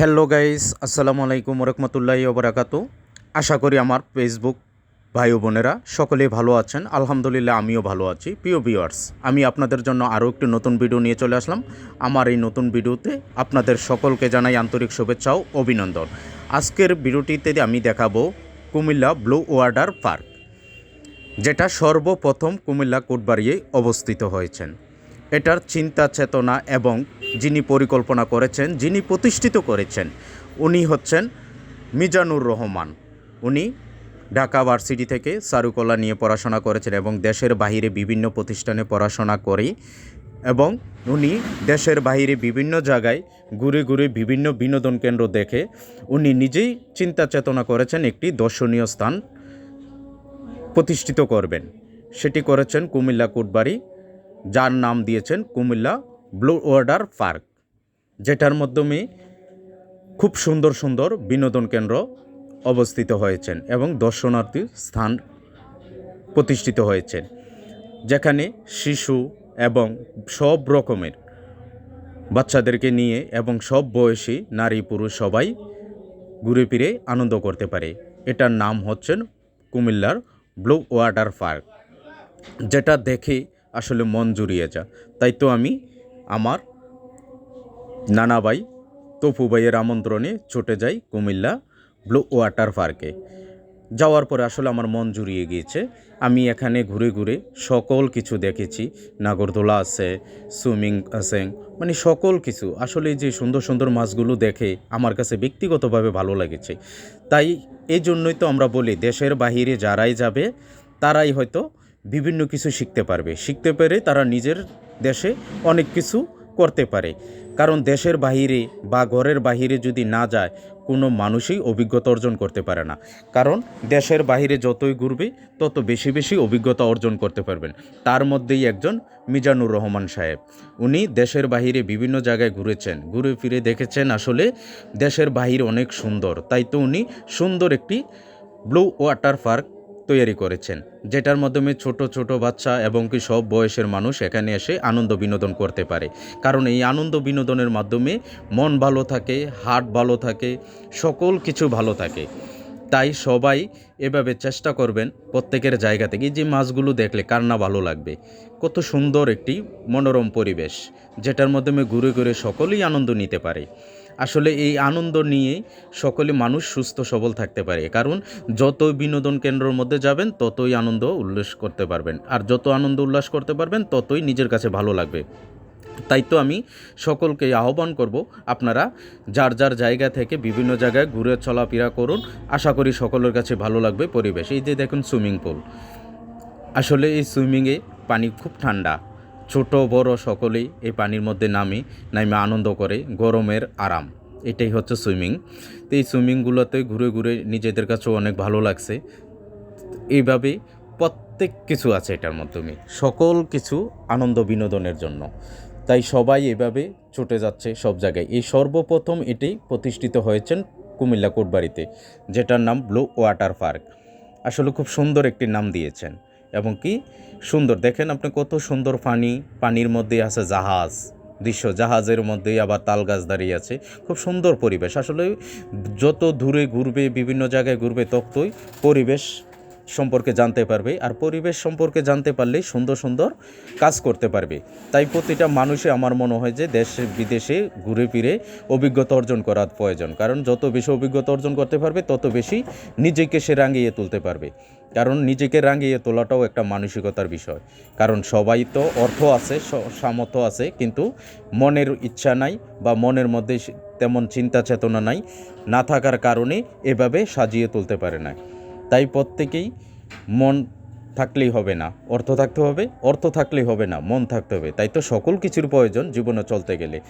Hello guys, আসসালামু আলাইকুম রহমতুল্লাহি ওবরাকাত। আশা করি আমার ফেসবুক ভাই বোনেরা সকলেই ভালো আছেন। আলহামদুলিল্লাহ আমিও ভালো আছি। প্রিয় ভিউয়ার্স, আমি আপনাদের জন্য আরও একটি নতুন ভিডিও নিয়ে চলে আসলাম। আমার এই নতুন ভিডিওতে আপনাদের সকলকে জানাই আন্তরিক শুভেচ্ছা ও অভিনন্দন। আজকের ভিডিওটিতে আমি দেখাবো কুমিল্লা ব্লু ওয়াটার পার্ক, যেটা সর্বপ্রথম কুমিল্লা কোটবাড়িয়ে অবস্থিত হয়েছেন। এটার চিন্তা চেতনা এবং যিনি পরিকল্পনা করেছেন, যিনি প্রতিষ্ঠিত করেছেন, উনি হচ্ছেন মিজানুর রহমান। উনি ঢাকা ভার্সিটি থেকে চারুকলা নিয়ে পড়াশোনা করেছেন এবং দেশের বাহিরে বিভিন্ন প্রতিষ্ঠানে পড়াশোনা করে এবং উনি দেশের বাইরে বিভিন্ন জায়গায় ঘুরে ঘুরে বিভিন্ন বিনোদন কেন্দ্র দেখে উনি নিজেই চিন্তা চেতনা করেছেন, একটি দর্শনীয় স্থান প্রতিষ্ঠিত করবেন। সেটি করেছেন কুমিল্লা, কোটবাড়ি যার নাম দিয়েছেন কুমিল্লা ব্লু ওয়াটার পার্ক, যেটার মাধ্যমে খুব সুন্দর সুন্দর বিনোদন কেন্দ্র অবস্থিত হয়েছেন এবং দর্শনার্থী স্থান প্রতিষ্ঠিত হয়েছে যেখানে শিশু এবং সব রকমের বাচ্চাদেরকে নিয়ে এবং সব বয়সী নারী পুরুষ সবাই ঘুরে ফিরে আনন্দ করতে পারে। এটার নাম হচ্ছেন কুমিল্লার ব্লু ওয়াটার পার্ক, যেটা দেখে আসলে মন জুড়িয়ে যা। তাই তো আমি আমার নানা ভাই তপু ভাইয়ের আমন্ত্রণে ছুটে যাই কুমিল্লা ব্লু ওয়াটার পার্কে। যাওয়ার পরে আসলে আমার মন জুড়িয়ে গিয়েছে। আমি এখানে ঘুরে ঘুরে সকল কিছু দেখেছি। নাগরদোলা আছে, সুইমিং আছে মানে সকল কিছু। আসলে যে সুন্দর সুন্দর মাছগুলো দেখে আমার কাছে ব্যক্তিগতভাবে ভালো লেগেছে। তাই এই জন্যই তো আমরা বলি, দেশের বাহিরে যারাই যাবে, তারাই হয়তো বিভিন্ন কিছু শিখতে পারবে। শিখতে পেরে তারা নিজের দেশে অনেক কিছু করতে পারে। কারণ দেশের বাহিরে বা ঘরের বাহিরে যদি না যায়, কোনো মানুষই অভিজ্ঞতা অর্জন করতে পারে না। কারণ দেশের বাহিরে যতই ঘুরবে, তত বেশি বেশি অভিজ্ঞতা অর্জন করতে পারবেন। তার মধ্যেই একজন মিজানুর রহমান সাহেব। উনি দেশের বাহিরে বিভিন্ন জায়গায় ঘুরেছেন। ঘুরে ফিরে দেখেছেন আসলে দেশের বাহির অনেক সুন্দর। তাই তো উনি সুন্দর একটি ব্লু ওয়াটার পার্ক তৈরি করেছেন। যেটার মাধ্যমে ছোট ছোট বাচ্চা এবং কি সব বয়সের মানুষ এখানে এসে আনন্দ বিনোদন করতে পারে। কারণ এই আনন্দ বিনোদনের মাধ্যমে মন ভালো থাকে হার্ট ভালো থাকে, সকল কিছু ভালো থাকে। তাই সবাই এভাবে চেষ্টা করবেন প্রত্যেকের জায়গা থেকে যে মাছগুলো দেখলে কার না ভালো লাগবে। কত সুন্দর একটি মনোরম পরিবেশ, যেটার মাধ্যমে ঘুরে ঘুরে সকলেই আনন্দ নিতে পারে। আসলে এই আনন্দ নিয়ে সকলে মানুষ সুস্থ, সবল থাকতে পারে। কারণ যত বিনোদন কেন্দ্রের মধ্যে যাবেন, ততই আনন্দ উল্লাস করতে পারবেন। আর যত আনন্দ উল্লাস করতে পারবেন, ততই নিজের কাছে ভালো লাগবে। তাই তো আমি সকলকে আহ্বান করব, আপনারা যার যার জায়গা থেকে বিভিন্ন জায়গায় ঘুরে চলাফেরা করুন। আশা করি সকলের কাছে ভালো লাগবে পরিবেশ। এই যে দেখুন, সুইমিং পুল। আসলে এই সুইমিংয়ে পানি খুব ঠান্ডা। ছোট, বড় সকলেই এই পানির মধ্যে নামে নামে আনন্দ করে গরমের আরাম। এটাই হচ্ছে সুইমিং। তো এই সুইমিংগুলোতে ঘুরে ঘুরে নিজেদের কাছেও অনেক ভালো লাগছে। এইভাবে প্রত্যেক কিছু আছে এটার মাধ্যমে, সকল কিছু আনন্দ বিনোদনের জন্য। তাই সবাই এভাবে ছুটে যাচ্ছে সব জায়গায়। এই সর্বপ্রথম এটি প্রতিষ্ঠিত হয়েছেন কুমিল্লা কোটবাড়িতে, যেটার নাম ব্লু ওয়াটার পার্ক। আসলে খুব সুন্দর একটি নাম দিয়েছেন। এবং কি সুন্দর। দেখেন আপনি কত সুন্দর পানি, পানির মধ্যে আছে জাহাজ, দৃশ্য। জাহাজের মধ্যেই আবার তাল গাছ দাঁড়িয়ে আছে। খুব সুন্দর পরিবেশ। আসলে যত দূরে ঘুরবে, বিভিন্ন জায়গায় ঘুরবে, ততই পরিবেশ সম্পর্কে জানতে পারবে আর পরিবেশ সম্পর্কে জানতে পারলেই সুন্দর সুন্দর কাজ করতে পারবে। তাই প্রতিটা মানুষে আমার মনে হয় যে দেশে বিদেশে ঘুরে ফিরে অভিজ্ঞতা অর্জন করার প্রয়োজন। কারণ যত বেশি অভিজ্ঞতা অর্জন করতে পারবে, তত বেশি নিজেকে সে রাঙিয়ে তুলতে পারবে। কারণ নিজেকে রাঙিয়ে তোলাটাও একটা মানসিকতার বিষয়। কারণ সবাই তো অর্থ আছে সামর্থ্য আছে, কিন্তু মনের ইচ্ছা নাই বা মনের মধ্যে তেমন চিন্তা চেতনা নাই, না থাকার কারণে এভাবে সাজিয়ে তুলতে পারে না। তাই প্রত্যেকেই মন থাকলেই হবে না, অর্থ থাকতে হবে, অর্থ থাকলেই হবে না, মন থাকতে হবে। তাই তো সকল কিছুর প্রয়োজন জীবনে চলতে গেলে।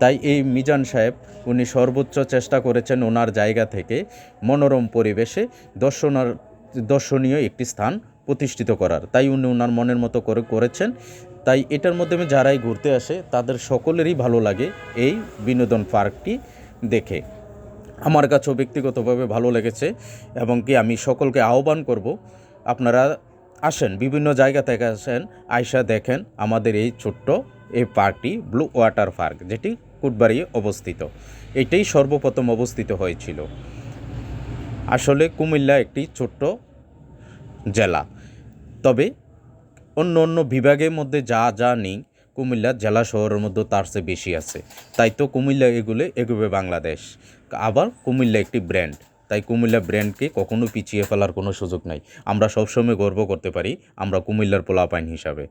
তাই এই মিজান সাহেব, উনি সর্বোচ্চ চেষ্টা করেছেন ওনার জায়গা থেকে মনোরম পরিবেশে দর্শনার, দর্শনীয় একটি স্থান প্রতিষ্ঠিত করার। তাই উনি ওনার মনের মতো করে করেছেন। তাই এটার মাধ্যমে যারাই ঘুরতে আসে, তাদের সকলেরই ভালো লাগে এই বিনোদন পার্কটি দেখে। আমার কাছেও ব্যক্তিগতভাবে ভালো লেগেছে এবং কি আমি সকলকে আহ্বান করব, আপনারা আসেন, বিভিন্ন জায়গা থেকে আসেন আয়সা দেখেন আমাদের এই ছোট্ট এই পার্কটি, ব্লু ওয়াটার পার্ক, যেটি কুটবাড়ি অবস্থিত। এটাই সর্বপ্রথম অবস্থিত হয়েছিল। আসলে কুমিল্লা একটি ছোট্ট জেলা। তবে অন্য অন্য বিভাগের মধ্যে যা যা নেই কুমিল্লা জেলা শহরের মধ্যে তার চেয়ে বেশি আছে। তাই তো কুমিল্লা এগুলো এগোবে বাংলাদেশ। আবার কুমিল্লা একটি ব্র্যান্ড তাই কুমিল্লা ব্র্যান্ডকে কখনো পিছিয়ে ফেলার কোনো সুযোগ নাই। আমরা সবসময় গর্ব করতে পারি আমরা কুমিল্লার পোলাপাইন হিসাবে।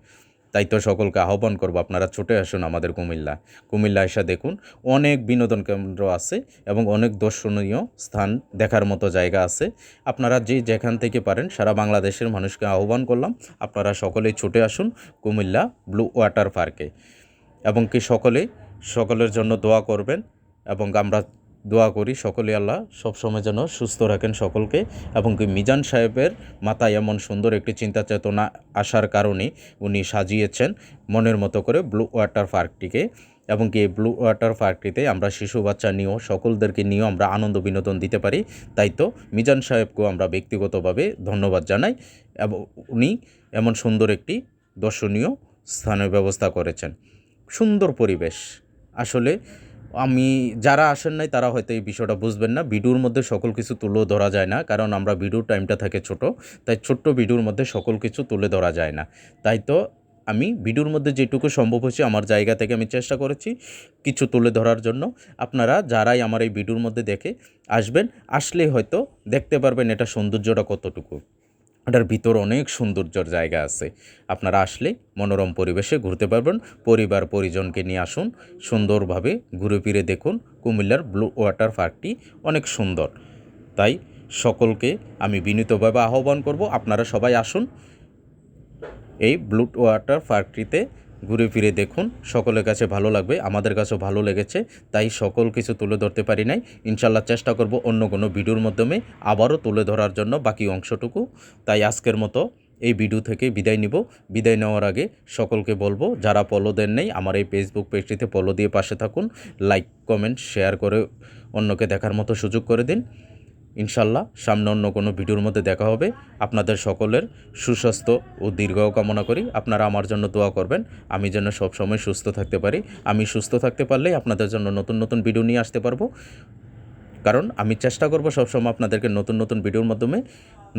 তাই তো সকলকে আহ্বান করব, আপনারা ছুটে আসুন আমাদের কুমিল্লা। কুমিল্লা এসে দেখুন, অনেক বিনোদন কেন্দ্র আছে এবং অনেক দর্শনীয় স্থান দেখার মতো জায়গা আছে। আপনারা যে যেখান থেকে পারেন, সারা বাংলাদেশের মানুষকে আহ্বান করলাম, আপনারা সকলেই ছুটে আসুন কুমিল্লা ব্লু ওয়াটার পার্কে। এবং কি সকলে সকলের জন্য দোয়া করবেন এবং আমরা দোয়া করি সকলে আল্লাহ সবসময় যেন সুস্থ রাখেন সকলকে এবং কি মিজান সাহেবের মাথায় এমন সুন্দর একটি চিন্তা চেতনা আসার কারণে উনি সাজিয়েছেন মনের মতো করে ব্লু ওয়াটার পার্কটিকে এবং কি ব্লু ওয়াটার পার্কটিতে আমরা শিশু বাচ্চা নিয়েও সকলদেরকে নিয়েও আমরা আনন্দ বিনোদন দিতে পারি। তাই তো মিজান সাহেবকেও আমরা ব্যক্তিগতভাবে ধন্যবাদ জানাই এবং উনি এমন সুন্দর একটি দর্শনীয় স্থানের ব্যবস্থা করেছেন। সুন্দর পরিবেশ। আসলে আমি, যারা আসেন নাই, তারা হয়তো এই বিষয়টা বুঝবেন না। ভিডিওর মধ্যে সকল কিছু তুলেও ধরা যায় না, কারণ আমরা ভিডিওর টাইমটা থাকে ছোট, তাই ছোট্ট ভিডিওর মধ্যে সকল কিছু তুলে ধরা যায় না। তাই তো আমি ভিডিওর মধ্যে যেটুকু সম্ভব হয়েছে, আমার জায়গা থেকে আমি চেষ্টা করেছি কিছু তুলে ধরার জন্য। আপনারা যারাই আমার এই ভিডিওর মধ্যে দেখে আসবেন, আসলেই হয়তো দেখতে পারবেন এটা সৌন্দর্যটা কতটুকু। এটার ভিতর অনেক সৌন্দর্যর জায়গা আছে। আপনারা আসলে মনোরম পরিবেশে ঘুরতে পারবেন। পরিবার, পরিজনকে নিয়ে আসুন। সুন্দরভাবে ঘুরে ফিরে দেখুন। কুমিল্লার ব্লু ওয়াটার পার্কটি অনেক সুন্দর। তাই সকলকে আমি বিনীতভাবে আহ্বান করব, আপনারা সবাই আসুন। এই ব্লু ওয়াটার পার্কটিতে ঘুরে ফিরে দেখুন। সকলের কাছে ভালো লাগবে, আমাদের কাছেও ভালো লেগেছে, তাই সকল কিছু তুলে ধরতে পারি নাই। ইনশাল্লাহ চেষ্টা করব অন্য কোনো ভিডিওর মাধ্যমে আবারও তুলে ধরার জন্য বাকি অংশটুকু। তাই আজকের মতো এই ভিডিও থেকে বিদায় নিব। বিদায় নেওয়ার আগে সকলকে বলব, যারা পলো দেন নেই, আমার এই ফেসবুক পেজটিতে পলো দিয়ে পাশে থাকুন। লাইক কমেন্ট শেয়ার করে অন্যকে দেখার মতো সুযোগ করে দিন। ইনশাল্লাহ সামনে অন্য কোনো ভিডিওর মধ্যে দেখা হবে। আপনাদের সকলের সুস্বাস্থ্য ও দীর্ঘ কামনা করি। আপনারা আমার জন্য দোয়া করবেন। আমি যেন সবসময় সুস্থ থাকতে পারি। আমি সুস্থ থাকতে পারলেই আপনাদের জন্য নতুন নতুন ভিডিও নিয়ে আসতে পারব। কারণ আমি চেষ্টা করব সবসময় আপনাদেরকে নতুন নতুন ভিডিওর মাধ্যমে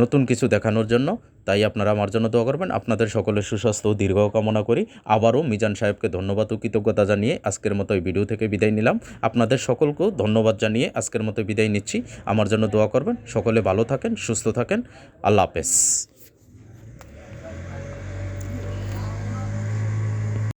নতুন কিছু দেখানোর জন্য। তাই আপনারা আমার জন্য দোয়া করবেন। আপনাদের সকলের সুস্বাস্থ্য দীর্ঘ কামনা করি। আবারও মিজান সাহেবকে ধন্যবাদ ও কৃতজ্ঞতা জানিয়ে আজকের মতো এই ভিডিও থেকে বিদায় নিলাম। আপনাদের সকলকেও ধন্যবাদ জানিয়ে আজকের মতো বিদায় নিচ্ছি। আমার জন্য দোয়া করবেন। সকলে ভালো থাকেন, সুস্থ থাকেন। আল্লাহ হাফেজ।